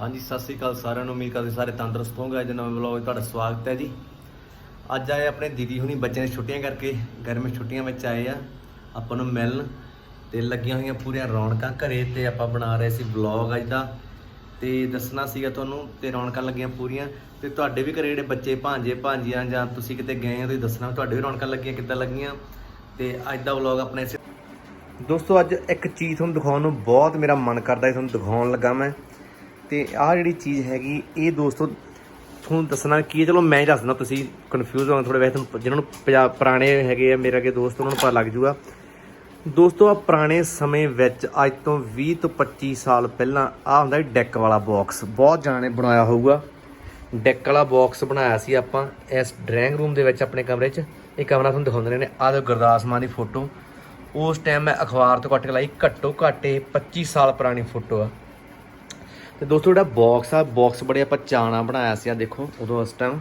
ਹਾਂਜੀ, ਸਤਿ ਸ੍ਰੀ ਅਕਾਲ ਸਾਰਿਆਂ ਨੂੰ। ਉਮੀਦ ਕਰਦੇ ਸਾਰੇ ਤੰਦਰੁਸਤ ਹੋਵੋਗੇ। ਅੱਜ ਨਵੇਂ ਵਲੌਗ ਤੁਹਾਡਾ ਸਵਾਗਤ ਹੈ ਜੀ। ਅੱਜ ਆਏ ਆਪਣੇ ਦੀਦੀ ਹੁਣੀ ਬੱਚਿਆਂ ਦੀਆਂ ਛੁੱਟੀਆਂ ਕਰਕੇ। ਗਰਮੀ ਛੁੱਟੀਆਂ ਵਿੱਚ ਆਏ ਆ। ਆਪਾਂ ਨੂੰ ਮਿਲਣ ਤੇ ਲੱਗੀਆਂ ਹੋਈਆਂ ਪੂਰੀਆਂ ਰੌਣਕਾਂ ਘਰੇ ਤੇ ਆਪਾਂ ਬਣਾ ਰਹੇ ਸੀ ਵਲੌਗ ਅੱਜ ਦਾ। ਤੇ ਦੱਸਣਾ ਸੀਗਾ ਤੁਹਾਨੂੰ ਤੇ ਰੌਣਕਾਂ ਲੱਗੀਆਂ ਪੂਰੀਆਂ। ਤੇ ਤੁਹਾਡੇ ਵੀ ਘਰੇ ਜਿਹੜੇ ਬੱਚੇ ਭਾਂਜੇ ਭਾਂਜੀਆਂ ਜਾਂ ਤੁਸੀਂ ਕਿਤੇ ਗਏ ਹੋ, ਤੁਸੀਂ ਦੱਸਣਾ ਤੁਹਾਡੇ ਵੀ ਰੌਣਕਾਂ ਲੱਗੀਆਂ ਕਿੱਦਾਂ ਲੱਗੀਆਂ। ਤੇ ਅੱਜ ਦਾ ਵਲੌਗ ਆਪਣੇ ਦੋਸਤੋ, ਅੱਜ ਇੱਕ ਚੀਜ਼ ਤੁਹਾਨੂੰ ਦਿਖਾਉਣ ਨੂੰ ਬਹੁਤ ਮੇਰਾ ਮਨ ਕਰਦਾ ਹੈ ਤੁਹਾਨੂੰ ਦਿਖਾਉਣ ਲੱਗਾ ਮੈਂ। ਤੇ ਆਹ ਜਿਹੜੀ ਚੀਜ਼ ਹੈਗੀ, ਇਹ ਦੋਸਤੋ, ਤੁਹਾਨੂੰ ਦੱਸਣਾ ਕੀ ਹੈ? ਚਲੋ, ਮੈਂ ਹੀ ਦੱਸਦਾ, ਤੁਸੀਂ ਕਨਫਿਊਜ਼ ਹੋਣਾ ਥੋੜੇ ਵੈਸੇ ਤੁਹਾਨੂੰ ਜਿਹਨਾਂ ਨੂੰ ਪੰਜਾਬ ਪੁਰਾਣੇ ਹੈਗੇ ਆ, ਮੇਰੇ ਅੱਗੇ ਦੋਸਤ, ਉਹਨਾਂ ਨੂੰ ਪਤਾ ਲੱਗ ਜੂਗਾ। ਦੋਸਤੋ ਆ ਪੁਰਾਣੇ ਸਮੇਂ ਵਿੱਚ ਅੱਜ ਤੋਂ 20 ਤੋਂ 25 ਸਾਲ ਪਹਿਲਾਂ ਆ ਹੁੰਦਾ ਸੀ ਡੈਕ ਵਾਲਾ ਬਾਕਸ ਬਹੁਤ ਜਾਣੇ ਬਣਾਇਆ ਹੋਊਗਾ। ਡੈਕ ਵਾਲਾ ਬਾਕਸ ਬਣਾਇਆ ਸੀ ਆਪਾਂ ਇਸ ਡਰਾਇੰਗ ਰੂਮ ਦੇ ਵਿੱਚ, ਆਪਣੇ ਕਮਰੇ 'ਚ। ਇਹ ਕਮਰਾ ਤੁਹਾਨੂੰ ਦਿਖਾਉਂਦੇ ਨੇ ਆਹ ਦੇਖੋ ਗੁਰਦਾਸ ਮਾਨ ਦੀ ਫੋਟੋ ਉਸ ਟਾਈਮ ਮੈਂ ਅਖਬਾਰ ਤੋਂ ਕੱਟ ਕੇ ਲਾਈ, ਘੱਟੋ ਘੱਟ ਇਹ 25 ਸਾਲ ਪੁਰਾਣੀ ਫੋਟੋ ਆ। ਤੇ ਦੋਸਤੋ, ਜਿਹੜਾ ਬਾਕਸ ਆ ਬਾਕਸ ਬੜੇ ਆਪਾਂ ਚਾਣਾ ਬਣਾਇਆ ਸੀ, ਆ ਦੇਖੋ, ਉਦੋਂ ਉਸ ਟਾਈਮ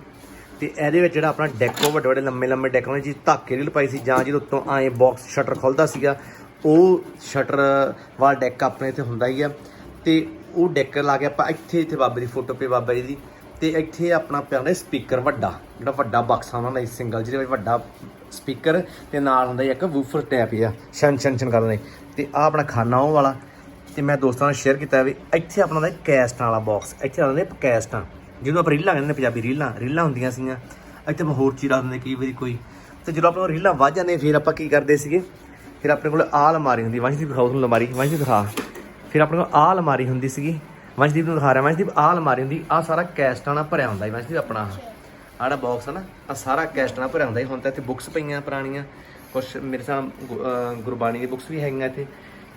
ਤੇ ਇਹਦੇ ਵਿੱਚ ਜਿਹੜਾ ਆਪਣਾ ਡੈਕੋ ਵੱਡੇ ਵੱਡੇ ਲੰਮੇ ਲੰਮੇ ਡੈਕੋ ਨੇ ਜੀ ਧਾਕੇ ਦੀ ਲਪਾਈ ਸੀ, ਜਾਂ ਜਿਹਦੇ ਉੱਤੋਂ ਆਏ ਬਾਕਸ ਸ਼ਟਰ ਖੁੱਲਦਾ ਸੀਗਾ, ਉਹ ਸ਼ਟਰ ਵਾਲਾ ਡੈਕ ਆਪਣੇ ਇੱਥੇ ਹੁੰਦਾ ਹੀ ਆ। ਤੇ ਉਹ ਡੈਕ ਲਾ ਕੇ ਆਪਾਂ ਇੱਥੇ ਇੱਥੇ ਬਾਬੇ ਦੀ ਫੋਟੋ ਪੇ ਬਾਬਾ ਜੀ ਦੀ। ਤੇ ਇੱਥੇ ਆਪਣਾ ਪਿਆ ਸਪੀਕਰ ਵੱਡਾ, ਜਿਹੜਾ ਵੱਡਾ ਬਕਸਾ ਉਹਨਾਂ ਦਾ ਸਿੰਗਲ ਜਿਹਦੇ ਵਿੱਚ ਵੱਡਾ ਸਪੀਕਰ ਤੇ ਨਾਲ ਹੁੰਦਾ ਸੀ ਇੱਕ ਵੂਫਰ ਟੈਪ ਆ ਸ਼ਨ ਸ਼ਨ ਸ਼ਨ ਕਰਦਾ ਤੇ ਆ ਆਪਣਾ ਖਾਨਾ ਉਹ ਵਾਲਾ ਤੇ ਮੈਂ ਦੋਸਤਾਂ ਨਾਲ ਸ਼ੇਅਰ ਕੀਤਾ ਵੀ ਇੱਥੇ ਆਪਣਾ ਦਾ ਕੈਸਟਾਂ ਵਾਲਾ ਬਾਕਸ ਇੱਥੇ ਆਉਂਦੇ ਨੇ ਕੈਸਟਾਂ ਜਿਹਨੂੰ ਆਪਾਂ ਰੀਲਾਂ ਕਹਿੰਦੇ ਨੇ ਪੰਜਾਬੀ ਰੀਲਾਂ ਰੀਲਾਂ ਹੁੰਦੀਆਂ ਸੀਗੀਆਂ। ਇੱਥੇ ਆਪਾਂ ਹੋਰ ਚੀਜ਼ ਰੱਖ ਦਿੰਦੇ ਕਈ ਵਾਰੀ ਕੋਈ। ਤੇ ਜਦੋਂ ਆਪਾਂ ਉਹ ਰੀਲਾਂ ਵੱਜ ਜਾਂਦੇ ਫਿਰ ਆਪਾਂ ਕੀ ਕਰਦੇ ਸੀਗੇ? ਫਿਰ ਆਪਣੇ ਕੋਲ ਆਹ ਅਲਮਾਰੀ ਹੁੰਦੀ, ਵੰਸ਼ਦੀਪ ਦਿਖਾਓ ਤੁਹਾਨੂੰ ਅਲਮਾਰੀ, ਵੰਸ਼ਦੀਪ ਦਿਖਾ। ਫਿਰ ਆਪਣੇ ਕੋਲ ਆਹ ਅਲਮਾਰੀ ਹੁੰਦੀ ਸੀਗੀ, ਵੰਸ਼ਦੀਪ ਨੂੰ ਦਿਖਾ ਰਿਹਾ, ਵੰਸ਼ਦੀਪ, ਆਹ ਅਲਮਾਰੀ ਹੁੰਦੀ, ਆਹ ਸਾਰਾ ਕੈਸਟਾਂ ਨਾਲ ਭਰਿਆ ਹੁੰਦਾ ਵੰਸ਼ਦੀਪ ਆਪਣਾ ਆਹ। ਆੜਾ ਬਾਕਸ ਹੈ ਨਾ ਆ ਸਾਰਾ ਕੈਸਟਾਂ ਨਾਲ ਭਰਿਆ ਹੁੰਦਾ ਹੁਣ ਤਾਂ ਇੱਥੇ ਬੁੱਕਸ ਪਈਆਂ ਪੁਰਾਣੀਆਂ ਕੁਝ ਮੇਰੇ ਸਾਹਮ ਗੁਰਬਾਣੀ ਦੀ ਬੁੱਕਸ ਵੀ ਹੈਗੀਆਂ ਇੱਥੇ।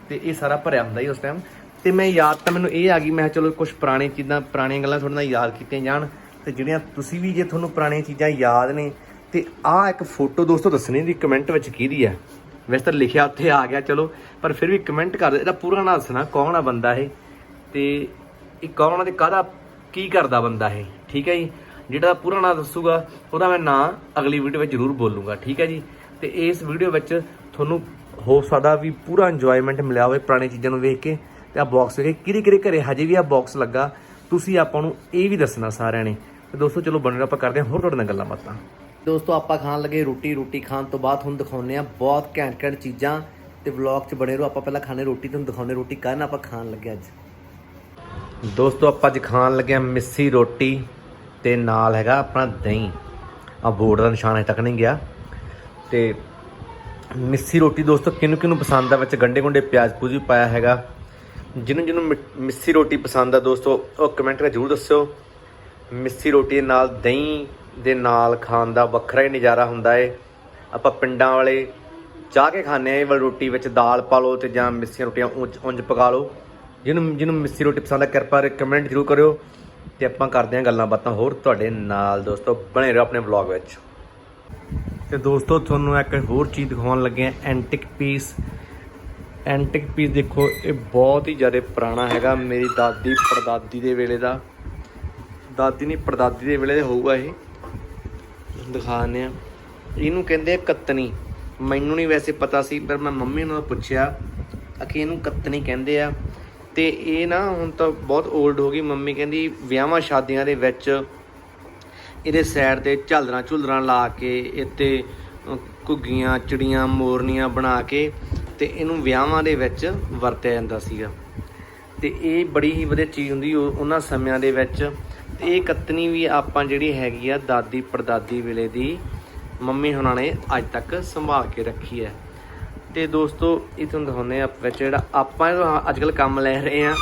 ਤੇ ਇਹ ਸਾਰਾ ਭਰਿਆ ਹੁੰਦਾ ਸੀ ਉਸ ਟਾਈਮ ਤੇ ਮੈਂ ਯਾਦ ਤਾਂ ਮੈਨੂੰ ਇਹ ਆ ਗਈ, ਮੈਂ ਕਿਹਾ ਚਲੋ ਕੁਝ ਪੁਰਾਣੀ ਚੀਜ਼ਾਂ, ਪੁਰਾਣੀਆਂ ਗੱਲਾਂ ਤੁਹਾਡੇ ਨਾਲ ਯਾਦ ਕੀਤੀਆਂ ਜਾਣ। ਤੇ ਜਿਹੜੀਆਂ ਤੁਸੀਂ ਵੀ ਜੇ ਤੁਹਾਨੂੰ ਪੁਰਾਣੀਆਂ ਚੀਜ਼ਾਂ ਯਾਦ ਨੇ, ਤੇ ਆਹ ਇੱਕ ਫੋਟੋ ਦੋਸਤੋ ਦੱਸਣੀ ਦੀ ਕਮੈਂਟ ਵਿੱਚ ਕਿਹਦੀ ਹੈ। ਵੈਸੇ ਤਾਂ ਲਿਖਿਆ ਉੱਥੇ ਆ ਗਿਆ, ਚਲੋ, ਪਰ ਫਿਰ ਵੀ ਕਮੈਂਟ ਕਰ ਇਹਦਾ ਪੂਰਾ ਨਾਂ ਦੱਸਣਾ, ਕੌਣ ਆ ਬੰਦਾ ਇਹ? ਤੇ ਇਹ ਕੌਣ ਆ ਤੇ ਕਾਹਦਾ, ਕੀ ਕਰਦਾ ਬੰਦਾ ਇਹ? ਠੀਕ ਹੈ ਜੀ? ਜਿਹੜਾ ਪੂਰਾ ਨਾਂ ਦੱਸੂਗਾ, ਉਹਦਾ ਮੈਂ ਨਾਂ ਅਗਲੀ ਵੀਡੀਓ ਵਿੱਚ ਜ਼ਰੂਰ ਬੋਲੂੰਗਾ, ਠੀਕ ਹੈ ਜੀ? ਤੇ ਇਸ ਵੀਡੀਓ ਵਿੱਚ ਤੁਹਾਨੂੰ ਹੋ ਸਕਦਾ ਵੀ ਪੂਰਾ ਇੰਜੋਇਮੈਂਟ ਮਿਲਿਆ ਹੋਵੇ ਪੁਰਾਣੀ ਚੀਜ਼ਾਂ ਨੂੰ ਵੇਖ ਕੇ ਤੇ ਆ ਬਾਕਸ ਵੇਖ ਕੇ ਕਿਹਦੇ ਕਿਹਦੇ ਘਰੇ ਹਜੇ ਵੀ ਆ ਬਾਕਸ ਲੱਗਾ। ਤੁਸੀਂ ਆਪਾਂ ਨੂੰ ਇਹ ਵੀ ਦੱਸਣਾ ਸਾਰਿਆਂ ਨੇ। ਤੇ ਦੋਸਤੋ ਚਲੋ ਬਣੇ ਰਹੋ, ਆਪਾਂ ਕਰਦੇ ਹਾਂ ਹੋਰ ਤੁਹਾਡੇ ਨਾਲ ਗੱਲਾਂ ਬਾਤਾਂ। ਦੋਸਤੋ ਆਪਾਂ ਖਾਣ ਲੱਗੇ ਰੋਟੀ। ਰੋਟੀ ਖਾਣ ਤੋਂ ਬਾਅਦ ਤੁਹਾਨੂੰ ਦਿਖਾਉਂਦੇ ਆ ਬਹੁਤ ਘੈਂਟ ਘੈਂਟ ਚੀਜ਼ਾਂ। ਤੇ ਵਲੌਗ 'ਚ ਬਣੇ ਰਹੋ। ਆਪਾਂ ਪਹਿਲਾਂ ਖਾਣੇ ਰੋਟੀ ਤੁਹਾਨੂੰ ਦਿਖਾਉਂਦੇ ਰੋਟੀ ਕਰਨ ਆਪਾਂ ਖਾਣ ਲੱਗੇ ਅੱਜ। ਦੋਸਤੋ ਆਪਾਂ ਅੱਜ ਖਾਣ ਲੱਗੇ ਆ ਮਿੱਸੀ ਰੋਟੀ ਤੇ ਨਾਲ ਹੈਗਾ ਆਪਣਾ ਦਹੀਂ। ਆ ਬੋਰਡ ਦਾ ਨਿਸ਼ਾਨ ਅਜੇ ਤੱਕ ਨਹੀਂ ਗਿਆ। ਤੇ ਮਿੱਸੀ ਰੋਟੀ ਦੋਸਤੋ, ਕਿਹਨੂੰ ਕਿਹਨੂੰ ਪਸੰਦ ਆ? ਵਿੱਚ ਗੰਡੇ ਗੁੰਡੇ, ਪਿਆਜ਼ ਪੂਜ ਵੀ ਪਾਇਆ ਹੈਗਾ। ਜਿਹਨੂੰ ਜਿਹਨੂੰ ਮਿ- ਮਿੱਸੀ ਰੋਟੀ ਪਸੰਦ ਆ ਦੋਸਤੋ, ਉਹ ਕਮੈਂਟ ਵਿੱਚ ਜ਼ਰੂਰ ਦੱਸਿਓ। ਮਿੱਸੀ ਰੋਟੀ ਦੇ ਨਾਲ, ਦਹੀਂ ਦੇ ਨਾਲ ਖਾਣ ਦਾ ਵੱਖਰਾ ਹੀ ਨਜ਼ਾਰਾ ਹੁੰਦਾ ਏ। ਆਪਾਂ ਪਿੰਡਾਂ ਵਾਲੇ ਚਾਹ ਕੇ ਖਾਂਦੇ ਆ, ਇਹ ਵਾਲੀ ਰੋਟੀ ਵਿੱਚ ਦਾਲ ਪਾ ਲਓ ਤੇ ਜਾਂ ਮਿੱਸੀਆਂ ਰੋਟੀਆਂ ਉਂਝ ਉਂਝ ਪਕਾ ਲਓ। ਜਿਹਨੂੰ ਜਿਹਨੂੰ ਮਿੱਸੀ ਰੋਟੀ ਪਸੰਦ ਆ, ਕਿਰਪਾ ਕਰਕੇ ਕਮੈਂਟ ਜ਼ਰੂਰ ਕਰਿਓ। ਤੇ ਆਪਾਂ ਕਰਦੇ ਹਾਂ ਗੱਲਾਂ ਬਾਤਾਂ ਹੋਰ ਤੁਹਾਡੇ ਨਾਲ ਦੋਸਤੋ, ਬਣੇ ਰਹੋ ਆਪਣੇ ਵਲੌਗ ਵਿੱਚ। ਤੇ ਦੋਸਤੋ, ਤੁਹਾਨੂੰ ਇੱਕ ਹੋਰ ਚੀਜ਼ ਦਿਖਾਉਣ ਲੱਗੇ ਆ ਐਂਟਿਕ ਪੀਸ ਐਂਟਿਕ ਪੀਸ ਦੇਖੋ, ਇਹ ਬਹੁਤ ਹੀ ਜ਼ਿਆਦਾ ਪੁਰਾਣਾ ਹੈਗਾ, ਮੇਰੀ ਦਾਦੀ ਪੜਦਾਦੀ ਦੇ ਵੇਲੇ ਦਾ। ਦਾਦੀ ਨਹੀਂ, ਪੜਦਾਦੀ ਦੇ ਵੇਲੇ ਦਾ ਹੋਊਗਾ ਇਹ। ਦਿਖਾਉਂਦੇ ਆ ਇਹਨੂੰ ਕਹਿੰਦੇ ਆ ਮੈਨੂੰ ਨਹੀਂ ਵੈਸੇ ਪਤਾ ਸੀ, ਪਰ ਮੈਂ ਮੰਮੀ ਨੂੰ ਪੁੱਛਿਆ ਕਿ ਇਹਨੂੰ ਕੱਤਣੀ ਕਹਿੰਦੇ ਆ। ਤੇ ਇਹ ਨਾ ਹੁਣ ਤਾਂ ਬਹੁਤ 올ਡ ਹੋ ਗਈ। ਮੰਮੀ ਕਹਿੰਦੀ ਵਿਆਹਾਂ ਸ਼ਾਦੀਆਂ ਦੇ ਵਿੱਚ ਇਹਦੇ ਸਾਈਡ ਤੇ ਝਾਲਰਾਂ ਝੁਲਰਾਂ ਲਾ ਕੇ ਇੱਥੇ ਅ, ਘੁੱਗੀਆਂ ਚਿੜੀਆਂ ਮੋਰਨੀਆਂ ਬਣਾ ਕੇ ਤੇ ਇਹਨੂੰ ਵਿਆਹਾਂ ਦੇ ਵਿੱਚ ਵਰਤਿਆ ਜਾਂਦਾ ਸੀਗਾ। ਤੇ ਇਹ ਬੜੀ ਹੀ ਵਧੀਆ ਚੀਜ਼ ਹੁੰਦੀ ਉਹ- ਉਹਨਾਂ ਸਮਿਆਂ ਦੇ ਵਿੱਚ। ਤੇ ਇਹ ਕੱਤਣੀ ਵੀ ਆਪਾਂ ਜਿਹੜੀ ਹੈਗੀ ਆ ਦਾਦੀ ਪੜਦਾਦੀ ਵੇਲੇ ਦੀ ਮੰਮੀ ਹੁਣਾਂ ਨੇ ਅੱਜ ਤੱਕ ਸੰਭਾਲ ਕੇ ਰੱਖੀ ਹੈ। ਤੇ ਦੋਸਤੋ ਇਹ ਤੁਹਾਨੂੰ ਦਿਖਾਉਂਦੇ ਆ ਵਿੱਚ ਜਿਹੜਾ ਆਪਾਂ ਅੱਜ ਕੱਲ ਕੰਮ ਲੈ ਰਹੇ ਆ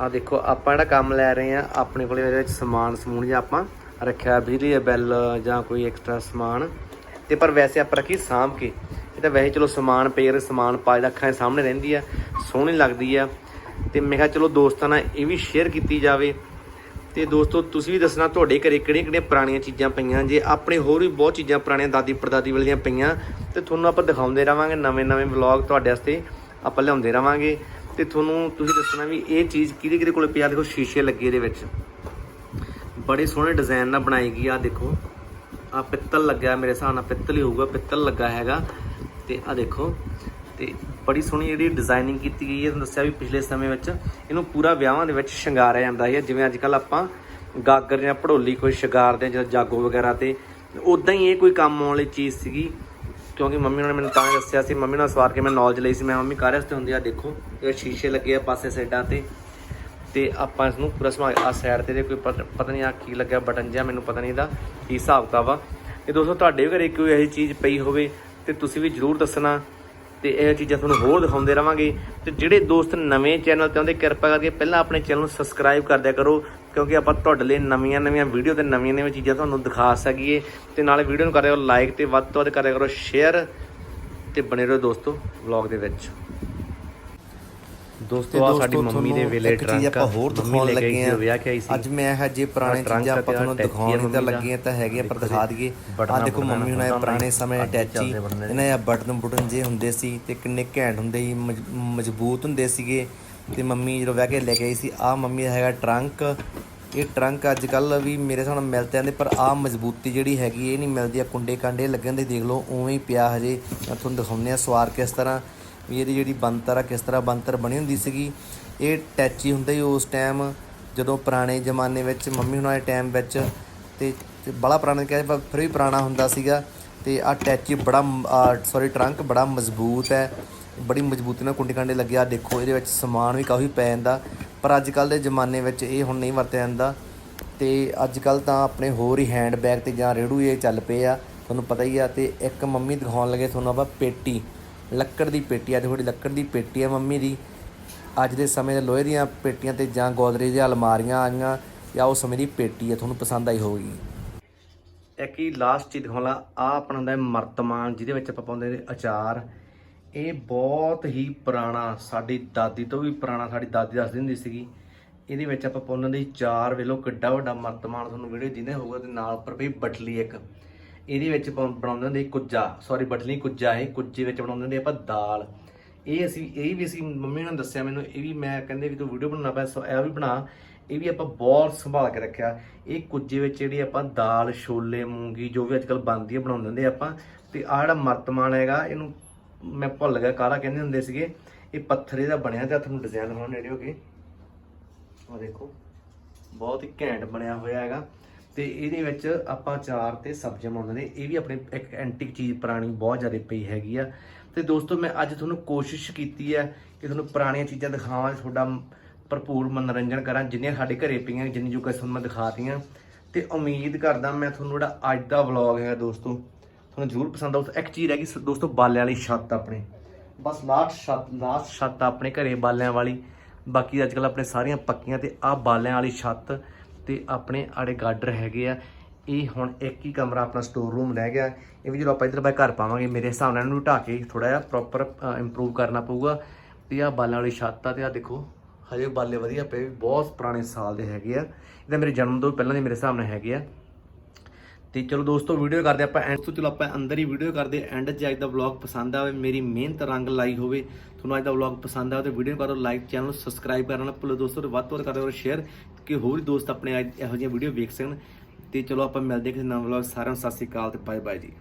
ਆ ਦੇਖੋ, ਆਪਾਂ ਜਿਹੜਾ ਕੰਮ ਲੈ ਰਹੇ ਆ ਆਪਣੇ ਕੋਲੇ ਇਹਦੇ ਵਿੱਚ ਸਮਾਨ ਸਮੂਨ ਜਾਂ ਆਪਾਂ ਰੱਖਿਆ, ਬਿਜਲੀ ਦਾ ਬਿੱਲ ਜਾਂ ਕੋਈ ਐਕਸਟਰਾ ਸਮਾਨ। ਤੇ ਪਰ ਵੈਸੇ ਆਪਾਂ ਰੱਖੀ ਸਾਂਭ ਕੇ। ਇਹ ਤਾਂ ਵੈਸੇ ਚਲੋ ਸਮਾਨ ਪੇਰ ਸਮਾਨ ਪਾ ਜਿਹੜਾ ਅੱਖਾਂ ਦੇ ਸਾਹਮਣੇ ਰਹਿੰਦੀ ਆ, ਸੋਹਣੀ ਲੱਗਦੀ ਆ। ਤੇ ਮੈਂ ਕਿਹਾ ਚਲੋ ਦੋਸਤਾਂ ਨਾਲ ਇਹ ਵੀ ਸ਼ੇਅਰ ਕੀਤੀ ਜਾਵੇ। ਤੇ ਦੋਸਤੋ, ਤੁਸੀਂ ਵੀ ਦੱਸਣਾ ਤੁਹਾਡੇ ਘਰੇ ਕਿਹੜੀਆਂ ਕਿਹੜੀਆਂ ਪੁਰਾਣੀਆਂ ਚੀਜ਼ਾਂ ਪਈਆਂ? ਜੇ ਆਪਣੇ ਹੋਰ ਵੀ ਬਹੁਤ ਚੀਜ਼ਾਂ ਪੁਰਾਣੀਆਂ ਦਾਦੀ ਪੜਦਾਦੀ ਵਾਲੀਆਂ ਪਈਆਂ, ਤੇ ਤੁਹਾਨੂੰ ਆਪਾਂ ਦਿਖਾਉਂਦੇ ਰਵਾਂਗੇ ਨਵੇਂ ਨਵੇਂ ਵਲੌਗ ਤੁਹਾਡੇ ਵਾਸਤੇ ਆਪਾਂ ਲਿਆਉਂਦੇ ਰਵਾਂਗੇ। ਤੇ ਤੁਹਾਨੂੰ ਤੁਸੀਂ ਦੱਸਣਾ ਵੀ ਇਹ ਚੀਜ਼ ਕਿਹਦੇ ਕਿਹਦੇ ਕੋਲ ਪਿਆ ਦੇਖੋ, ਸ਼ੀਸ਼ੇ ਲੱਗੇ ਇਹਦੇ ਵਿੱਚ। ਬੜੇ ਸੋਹਣੇ ਡਿਜ਼ਾਈਨ ਨਾਲ ਬਣਾਈ ਗਈ ਆ ਦੇਖੋ। ਆ ਪਿੱਤਲ ਲੱਗਿਆ ਮੇਰੇ ਹਿਸਾਬ ਨਾਲ, ਪਿੱਤਲ ਹੀ ਹੋਊਗਾ, ਪਿੱਤਲ ਲੱਗਾ ਹੈਗਾ। ਤੇ ਆ ਦੇਖੋ, ਤੇ ਬੜੀ ਸੋਹਣੀ ਜਿਹੜੀ ਡਿਜ਼ਾਈਨਿੰਗ ਕੀਤੀ ਗਈ ਹੈ ਤੁਹਾਨੂੰ ਦੱਸਿਆ ਵੀ ਪਿਛਲੇ ਸਮੇਂ ਵਿੱਚ ਇਹਨੂੰ ਪੂਰਾ ਵਿਆਹਾਂ ਦੇ ਵਿੱਚ ਸ਼ਿੰਗਾਰਿਆ ਜਾਂਦਾ ਹੈ ਜਿਵੇਂ ਅੱਜ ਕੱਲ ਆਪਾਂ ਗਾਗਰ ਜਾਂ ਭੜੋਲੀ ਕੋਈ ਸ਼ਿੰਗਾਰਦੇ ਹਾਂ ਜਦੋਂ ਜਾਗੋ ਵਗੈਰਾ ਤੇ, ਉਦਾਂ ਹੀ ਇਹ ਕੋਈ ਕੰਮ ਆਉਣ ਵਾਲੀ ਚੀਜ਼ ਸੀਗੀ। ਕਿਉਂਕਿ ਮੰਮੀ ਨੇ ਮੈਨੂੰ ਤਾਂ ਹੀ ਦੱਸਿਆ ਸੀ, ਮੰਮੀ ਨਾਲ ਸਵਾਰ ਕੇ ਮੈਂ ਨੌਲੇਜ ਲਈ ਸੀ। ਮੈਂ ਮੰਮੀ ਕਾਰੇ ਵਾਸਤੇ ਹੁੰਦੀ ਆ, ਦੇਖੋ, ਇਹ ਸ਼ੀਸ਼ੇ ਲੱਗੇ ਆ ਪਾਸੇ ਸਾਈਡਾਂ ਤੇ। ਤੇ ਆਪਾਂ ਇਸ ਨੂੰ ਪੂਰਾ ਸਮਾ ਆ ਸਾਈਡ ਤੇ ਕੋਈ ਪਤ- ਪਤਾ ਨਹੀਂ ਆ ਕੀ ਲੱਗਿਆ ਬਟਨ ਜਿਹਾ, ਮੈਨੂੰ ਪਤਾ ਨਹੀਂ ਇਹਦਾ ਕੀ ਹਿਸਾਬ ਕਿਤਾਬ ਆ। ਤੇ ਦੋਸਤੋ, ਤੁਹਾਡੇ ਵੀ ਘਰੇ ਕੋਈ ਇਹੋ ਜਿਹੀ ਚੀਜ਼ ਪਈ ਹੋਵੇ, ਤੇ ਤੁਸੀਂ ਵੀ ਜਰੂਰ ਦੱਸਣਾ। ਤੇ ਇਹ ਚੀਜ਼ਾਂ ਤੁਹਾਨੂੰ ਹੋਰ ਦਿਖਾਉਂਦੇ ਰਵਾਂਗੇ। ਤੇ ਜਿਹੜੇ ਦੋਸਤ ਨਵੇਂ ਚੈਨਲ ਤੇ ਆਉਂਦੇ, ਕਿਰਪਾ ਕਰਕੇ ਪਹਿਲਾਂ ਆਪਣੇ ਚੈਨਲ ਨੂੰ ਸਬਸਕ੍ਰਾਈਬ ਕਰ ਦਿਆ ਕਰੋ। ਕਿਉਂਕਿ ਆਪਾਂ ਤੁਹਾਡੇ ਲਈ ਨਵੀਆਂ ਨਵੀਆਂ ਵੀਡੀਓ ਤੇ ਨਵੀਆਂ ਨਵੀਆਂ ਚੀਜ਼ਾਂ ਤੁਹਾਨੂੰ ਦਿਖਾ ਸਕੀਏ। ਤੇ ਨਾਲੇ ਵੀਡੀਓ ਨੂੰ ਕਰਿਓ ਲਾਈਕ ਤੇ ਵੱਧ ਤੋਂ ਵੱਧ ਕਰਿਆ ਕਰੋ ਸ਼ੇਅਰ ਤੇ ਬਣੇ ਰਹੋ ਦੋਸਤੋ ਵਲੌਗ ਦੇ ਵਿੱਚ। ਦੋਸਤੋ ਆ ਸਾਡੀ ਮੰਮੀ ਦੇ ਵੇਲੇ ਟਰੰਕ ਆਪਾਂ ਹੋਰ ਦਿਖਾਉਣ ਲੱਗੇ ਵਿਆਹ ਆ ਸੀ। ਅੱਜ ਮੈਂ ਇਹ ਜੇ ਪੁਰਾਣੇ ਚੀਜ਼ਾਂ ਆਪਾਂ ਤੁਹਾਨੂੰ ਆ ਦਿਖਾਉਣੀ ਤਾਂ। ਲੱਗੀਆਂ ਤਾਂ ਹੈਗੀਆਂ ਪਰ ਦੇਖੋ ਦਈਏ। ਆ ਦੇਖੋ ਮੰਮੀ ਹੁਣਾਂ ਹੁੰਦਾ ਪੁਰਾਣੇ ਸਮੇਂ ਦੇ ਅੱਜ ਟੈਚੀ ਚੱਲਦੇ ਬਟਨਾਂ ਇਹਨਾਂ ਦੇ ਬਟਨ ਬੁਟਨ ਜੇ ਹੁੰਦੇ ਸੀ ਤੇ ਕਿੰਨੇ ਘੈਂਟ ਹੁੰਦੇ ਸੀ ਮਜ- ਮਜ਼ਬੂਤ ਹੁੰਦੇ ਸੀਗੇ। ਤੇ ਮੰਮੀ ਜਦੋਂ ਬਹਿ ਕੇ ਲੈ ਕੇ ਆਈ ਸੀ ਆ ਮੰਮੀ ਦਾ ਹੈਗਾ ਟਰੰਕ ਇਹ ਟਰੰਕ ਅੱਜ ਕੱਲ ਵੀ ਮੇਰੇ ਹਿਸਾਬ ਨਾਲ ਮਿਲ ਤਾਂ ਪਰ ਆ ਮਜ਼ਬੂਤੀ ਜਿਹੜੀ ਹੈਗੀ, ਇਹ ਨਹੀਂ ਮਿਲਦੀ। ਆ ਕੁੰਡੇ ਕਾਂਡੇ ਲੱਗਣ ਦੇ ਦੇਖ ਲਓ, ਉਵੇਂ ਹੀ ਪਿਆ ਹਜੇ। ਮੈਂ ਤੁਹਾਨੂੰ ਦਿਖਾਉਂਦੇ ਆ ਸਵਾਰ ਕਿਸ ਤਰ੍ਹਾਂ, ਵੀ ਇਹਦੀ ਜਿਹੜੀ ਬੰਤਰ ਆ, ਕਿਸ ਤਰ੍ਹਾਂ ਬੰਤਰ ਬਣੀ ਹੁੰਦੀ ਸੀਗੀ। ਇਹ ਟੈਚੀ ਹੁੰਦਾ ਹੀ ਉਸ ਟਾਈਮ ਜਦੋਂ ਪੁਰਾਣੇ ਜ਼ਮਾਨੇ ਵਿੱਚ, ਮੰਮੀ ਹੁਣਾਂ ਦੇ ਟਾਈਮ ਵਿੱਚ, ਤੇ ਤੇ ਬੜਾ ਪੁਰਾਣਾ ਕਿਹਾ ਪਰ ਫਿਰ ਵੀ ਪੁਰਾਣਾ ਹੁੰਦਾ ਸੀਗਾ। ਤੇ ਆ ਟੈਚੀ ਬੜਾ ਸੌਰੀ ਟਰੰਕ ਬੜਾ ਮਜ਼ਬੂਤ ਹੈ। ਬੜੀ ਮਜ਼ਬੂਤੀ ਨਾਲ ਕੁੰਡੇ ਕਾਂਡੇ ਲੱਗਿਆ ਦੇਖੋ, ਇਹਦੇ ਵਿੱਚ ਸਮਾਨ ਵੀ ਕਾਫੀ ਪੈ ਜਾਂਦਾ। ਪਰ ਅੱਜ ਕੱਲ ਦੇ ਜ਼ਮਾਨੇ ਵਿੱਚ ਇਹ ਹੁਣ ਨਹੀਂ ਵਰਤਿਆ ਜਾਂਦਾ। ਤੇ ਅੱਜ ਕੱਲ ਤਾਂ ਆਪਣੇ ਹੋਰ ਹੀ ਹੈਂਡ ਬੈਗ ਤੇ ਜਾਂ ਰੇੜੂ ਇਹ ਚੱਲ ਪਏ ਆ। ਤੁਹਾਨੂੰ ਪਤਾ ਹੀ ਆ, ਤੇ ਇੱਕ ਮੰਮੀ ਦਿਖਾਉਣ ਲੱਗੇ ਤੁਹਾਨੂੰ ਆਪਾਂ ਪੇਟੀ। ਲੱਕੜ ਦੀ ਪੇਟੀ ਆ ਥੋੜੀ ਲੱਕੜ ਦੀ ਪੇਟੀ ਆ ਮੰਮੀ ਦੀ। ਅੱਜ ਦੇ ਸਮੇਂ ਦੇ ਲੋਹੇ ਦੀਆਂ ਪੇਟੀਆਂ ਤੇ ਜਾਂ ਗੋਦਰੇਜ ਦੀਆਂ ਅਲਮਾਰੀਆਂ ਆਈਆਂ ਜਾਂ ਉਹ ਸਮੇਂ ਦੀ ਪੇਟੀ ਆ, ਤੁਹਾਨੂੰ ਪਸੰਦ ਆਈ ਹੋਵੇਗੀ ਇੱਕ ਹੀ ਲਾਸਟ ਚੀਜ਼ ਦਿਖਾਉਣਾ ਆ ਆਪਣਾ ਹੁੰਦਾ ਮਰਤਮਾਨ, ਜਿਹਦੇ ਵਿੱਚ ਆਪਾਂ ਪਾਉਂਦੇ ਨੇ ਅਚਾਰ। ਇਹ ਬਹੁਤ ਹੀ ਪੁਰਾਣਾ, ਸਾਡੀ ਦਾਦੀ ਤੋਂ ਵੀ ਪੁਰਾਣਾ, ਸਾਡੀ ਦਾਦੀ ਦੱਸਦੀ ਹੁੰਦੀ ਸੀਗੀ। ਇਹਦੇ ਵਿੱਚ ਆਪਾਂ ਪਾਉਂਦੇ ਦੇ ਚਾਰ ਵੇਲੋ ਕਿੱਡਾ ਵੱਡਾ ਮਰਤਮਾਨ ਤੁਹਾਨੂੰ ਵੀਡੀਓ ਜਿਹਨੇ ਹੋਊਗਾ ਤੇ ਨਾਲ ਉੱਪਰ ਵੀ ਬਟਲੀ ਇੱਕ। ਇਹਦੇ ਵਿੱਚ ਪਾਉਂ- ਬਣਾਉਂਦੇ ਹੁੰਦੇ ਸੀ ਕੁੱਜਾ। ਸੌਰੀ ਬਟਲੀ, ਕੁੱਜਾ ਇਹ। ਕੁੱਜੇ ਵਿੱਚ ਬਣਾਉਂਦੇ ਹੁੰਦੇ ਆਪਾਂ ਦਾਲ। ਇਹ ਅਸੀਂ, ਇਹ ਵੀ ਅਸੀਂ ਮੰਮੀ ਨੇ ਦੱਸਿਆ ਮੈਨੂੰ, ਇਹ ਵੀ ਮੈਂ ਕਹਿੰਦੇ ਵੀ ਤੂੰ ਵੀਡੀਓ ਬਣਾਉਣਾ ਪਿਆ ਸੋ, ਇਹ ਵੀ ਬਣਾ। ਇਹ ਵੀ ਆਪਾਂ ਬਹੁਤ ਸੰਭਾਲ ਕੇ ਰੱਖਿਆ। ਇਹ ਕੁੱਜੇ ਵਿੱਚ ਜਿਹੜੀ ਆਪਾਂ ਦਾਲ, ਛੋਲੇ, ਮੂੰਗੀ, ਜੋ ਵੀ ਅੱਜਕੱਲ ਬਣਦੀ ਹੈ ਬਣਾਉਂਦੇ ਹੁੰਦੇ ਆਪਾਂ। ਤੇ ਆ ਜਿਹੜਾ ਮਰਤਮਾਨ ਹੈਗਾ, ਇਹਨੂੰ ਮੈਂ ਭੁੱਲ ਗਿਆ, ਕਾਹਦਾ ਕਹਿੰਦੇ ਹੁੰਦੇ ਸੀਗੇ? ਇਹ ਪੱਥਰ ਇਹਦਾ ਬਣਿਆ ਤੇ ਆਹ ਤੁਹਾਨੂੰ ਡਿਜ਼ਾਈਨ ਦਿਖਾਉਣ ਨੇੜੇ ਹੋ ਕੇ ਆ ਦੇਖੋ, ਬਹੁਤ ਹੀ ਘੈਂਟ ਬਣਿਆ ਹੋਇਆ ਹੈਗਾ। ਤੇ ਇਹਦੇ ਵਿੱਚ ਆਪਾਂ ਚਾਰ ਤੇ ਸਬਜ਼ੀਆਂ ਬਣਾਉਂਦੇ ਨੇ। ਇਹ ਵੀ ਆਪਣੇ ਇੱਕ ਐਂਟੀਕ ਚੀਜ਼ ਪੁਰਾਣੀ ਬਹੁਤ ਜ਼ਿਆਦਾ ਪਈ ਹੈਗੀ ਆ। ਤੇ ਦੋਸਤੋ, ਮੈਂ ਅੱਜ ਤੁਹਾਨੂੰ ਕੋਸ਼ਿਸ਼ ਕੀਤੀ ਹੈ ਕਿ ਤੁਹਾਨੂੰ ਪੁਰਾਣੀਆਂ ਚੀਜ਼ਾਂ ਦਿਖਾਵਾਂ, ਤੁਹਾਡਾ ਭਰਪੂਰ ਮਨੋਰੰਜਨ ਕਰਾਂ, ਜਿੰਨੀਆਂ ਸਾਡੇ ਘਰੇ ਪਈਆਂ, ਜਿੰਨੀ ਜੋ ਕਿਸ ਤੁਹਾਨੂੰ ਮੈਂ ਦਿਖਾਤੀਆਂ ਤੇ ਉਮੀਦ ਕਰਦਾ ਮੈਂ ਤੁਹਾਨੂੰ ਜਿਹੜਾ ਅੱਜ ਦਾ ਵਲੌਗ ਹੈ ਦੋਸਤੋ ਤੁਹਾਨੂੰ ਜ਼ਰੂਰ ਪਸੰਦ ਆਊ। ਇੱਕ ਚੀਜ਼ ਰਹਿ ਗਈ ਦੋਸਤੋ, ਬਾਲਿਆਂ ਵਾਲੀ ਛੱਤ ਆਪਣੇ। ਬਸ ਲਾਸਟ ਛੱਤ ਲਾਸਟ ਛੱਤ ਆਪਣੇ ਘਰੇ ਬਾਲਿਆਂ ਵਾਲੀ। ਬਾਕੀ ਅੱਜ ਕੱਲ ਆਪਣੇ ਸਾਰੀਆਂ ਪੱਕੀਆਂ ਤੇ ਆ ਬਾਲਿਆਂ ਵਾਲੀ ਛੱਤ ਤੇ ਆਪਣੇ ਆੜੇ ਗਾਰਡਰ ਹੈਗੇ ਆ। ਇਹ ਹੁਣ ਇੱਕ ਹੀ ਕਮਰਾ ਆਪਣਾ ਸਟੋਰ ਰੂਮ ਰਹਿ ਗਿਆ। ਇਹ ਵੀ ਜਦੋਂ ਆਪਾਂ ਇਧਰ ਬਾਈ ਘਰ ਪਾਵਾਂਗੇ। ਮੇਰੇ ਹਿਸਾਬ ਨਾਲ ਇਹਨੂੰ ਢਾ ਕੇ ਥੋੜਾ ਜਿਹਾ ਪ੍ਰੋਪਰ ਇੰਪਰੂਵ ਕਰਨਾ ਪਊਗਾ। ਤੇ ਆ ਬਾਲਾਂ ਵਾਲੀ ਛੱਤ ਆ ਤੇ ਆ ਦੇਖੋ, ਹਜੇ ਬਾਲੇ ਵਧੀਆ ਪਏ ਵੀ ਬਹੁਤ ਪੁਰਾਣੇ ਸਾਲ ਦੇ ਹੈਗੇ ਆ। ਇਹਦਾ ਮੇਰੇ ਜਨਮ ਤੋਂ ਪਹਿਲਾਂ ਦੇ ਮੇਰੇ ਹਿਸਾਬ ਨਾਲ ਹੈਗੇ ਆ। ਤੇ ਚਲੋ ਦੋਸਤੋ ਵੀਡੀਓ ਕਰਦੇ ਆਪਾਂ ਐਂਡ ਤੋਂ। ਚਲੋ ਆਪਾਂ ਅੰਦਰ ਹੀ ਵੀਡੀਓ ਕਰਦੇ ਐਂਡ 'ਚ ਅੱਜ ਦਾ ਵਲੌਗ ਪਸੰਦ ਆਵੇ, ਮੇਰੀ ਮਿਹਨਤ ਰੰਗ ਲਾਈ ਹੋਵੇ। ਤੁਹਾਨੂੰ ਅੱਜ ਦਾ ਵਲੌਗ ਪਸੰਦ ਆਵੇ ਤੇ ਵੀਡੀਓ ਕਰੋ ਲਾਈਕ ਚੈਨਲ ਨੂੰ ਸਬਸਕ੍ਰਾਈਬ ਕਰਨਾ ਨਾ ਭੁੱਲੋ ਦੋਸਤੋ ਤੇ ਵੱਧ ਤੋਂ ਵੱਧ ਕਰੋ ਸ਼ੇਅਰ ਕਿ ਹੋਰ ਦੋਸਤ ਆਪਣੇ ਅੱਜ ਇਹੋ ਜਿਹੀਆਂ ਵੀਡੀਓ ਵੇਖ ਸਕਣ। ਤੇ ਚਲੋ ਆਪਾਂ ਮਿਲਦੇ ਹਾਂ ਕਿਸੇ ਨਵੇਂ ਵਲੌਗ ਸਾਰਿਆਂ ਨੂੰ ਸਤਿ ਸ਼੍ਰੀ ਅਕਾਲ ਤੇ ਬਾਏ ਬਾਏ ਜੀ।